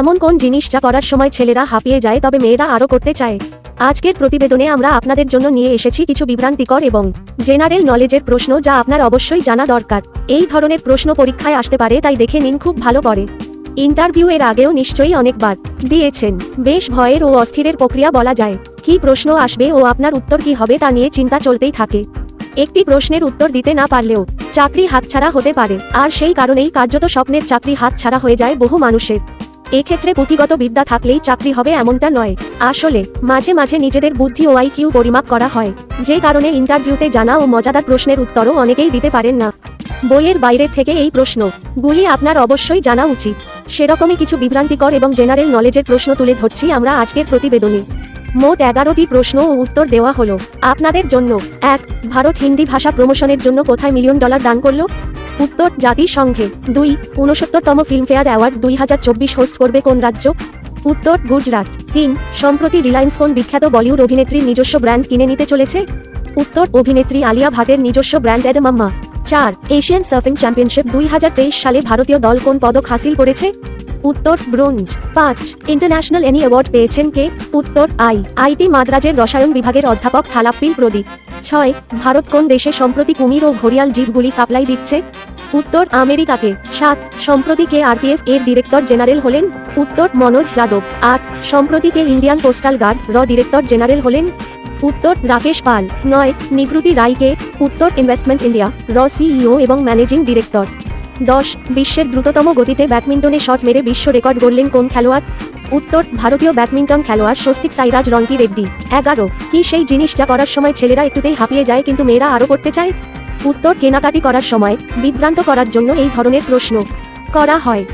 এমন কোন জিনিস যা করার সময় ছেলেরা হাঁপিয়ে যায় তবে মেয়েরা আরও করতে চায়। আজকের প্রতিবেদনে আমরা আপনাদের জন্য নিয়ে এসেছি কিছু বিভ্রান্তিকর এবং জেনারেল নলেজের প্রশ্ন যা আপনার অবশ্যই জানা দরকার। এই ধরনের প্রশ্ন পরীক্ষায় আসতে পারে, তাই দেখে নিন খুব ভালো করে। ইন্টারভিউ এর আগেও নিশ্চয়ই অনেকবার দিয়েছেন। বেশ ভয়ের ও অস্থিরের প্রক্রিয়া বলা যায়। কি প্রশ্ন আসবে ও আপনার উত্তর কি হবে তা নিয়ে চিন্তা চলতেই থাকে। একটি প্রশ্নের উত্তর দিতে না পারলেও চাকরি হাতছাড়া হতে পারে। আর সেই কারণেই কার্যত স্বপ্নের চাকরি হাতছাড়া হয়ে যায় বহু মানুষের। এক্ষেত্রে পুঁথিগত বিদ্যা থাকলেই চাকরি হবে এমনটা নয়। আসলে, মাঝে মাঝে নিজেদের বুদ্ধি ও আইকিউ পরিমাপ করা হয়। যে কারণে ইন্টারভিউতে জানা ও মজাদার প্রশ্নের উত্তরও অনেকেই দিতে পারেন না। বইয়ের বাইরের থেকে এই প্রশ্ন, গুলি আপনার অবশ্যই জানা উচিত। সেরকমই কিছু বিভ্রান্তিকর এবং জেনারেল নলেজের প্রশ্ন তুলে ধরছি আমরা আজকের প্রতিবেদনে। মোট এগারোটি প্রশ্ন ও উত্তর দেওয়া হলো। আপনাদের জন্য, এক, ভারত হিন্দি ভাষা প্রমোশনের জন্য কোথায় মিলিয়ন ডলার দান করল? উত্তর জাতিসংঘে দুই ঊনসত্তরতম ফিল্মফেয়ার অ্যাওয়ার্ড দুই হাজার চব্বিশ হোস্ট করবে কোন রাজ্য? উত্তর গুজরাট। তিন, সম্প্রতি রিলায়েন্স কোন বিখ্যাত বলিউড অভিনেত্রীর নিজস্ব ব্র্যান্ড কিনে নিতে চলেছে? উত্তর, অভিনেত্রী আলিয়া ভাটের নিজস্ব ব্র্যান্ড অ্যাডমাম্মা চার, এশিয়ান সার্ফিং চ্যাম্পিয়নশিপ দুই হাজার তেইশ সালে ভারতীয় দল কোন পদক হাসিল করেছে? উত্তর, ব্রোঞ্জ। পাঁচ, ইন্টারন্যাশনাল এনি অ্যাওয়ার্ড পেয়েছেন কে? উত্তর, আই, আইটি মাদ্রাজের রসায়ন বিভাগের অধ্যাপক থালাপ্পিল প্রদীপ। ছয়, ভারত কোন দেশে সম্প্রতি কুমির ও ঘড়িয়াল জীবগুলি সাপ্লাই দিচ্ছে? উত্তর আমেরিকাকে, সাত, সম্প্রতি কে আরপিএফ এর ডিরেক্টর জেনারেল হলেন, উত্তর মনোজ যাদব, আট, সম্প্রতি কে ইন্ডিয়ান পোস্টাল গার্ড, র ডিরেক্টর জেনারেল হলেন, উত্তর রাকেশ পাল, নয় নিবৃতি রায়কে উত্তর ইনভেস্টমেন্ট ইন্ডিয়া, র সিইও এবং ম্যানেজিং ডিরেক্টর, দশ, বিশ্বের দ্রুততম গতিতে ব্যাডমিন্টনে শট মেরে বিশ্ব রেকর্ড গড়লেন কোন খেলোয়াড়, উত্তর, ভারতীয় ব্যাডমিন্টন খেলোয়াড় স্বস্তিক সাইরাজ রঙ্কি রেড্ডি, এগারো, কি সেই জিনিস যা করার সময় ছেলেরা একটুতেই হাঁপিয়ে যায় কিন্তু মেয়েরা আরও করতে চায়? উত্তর কেনাকাটি করার সময় বিভ্রান্ত করার জন্য এই ধরনের প্রশ্ন করা হয়।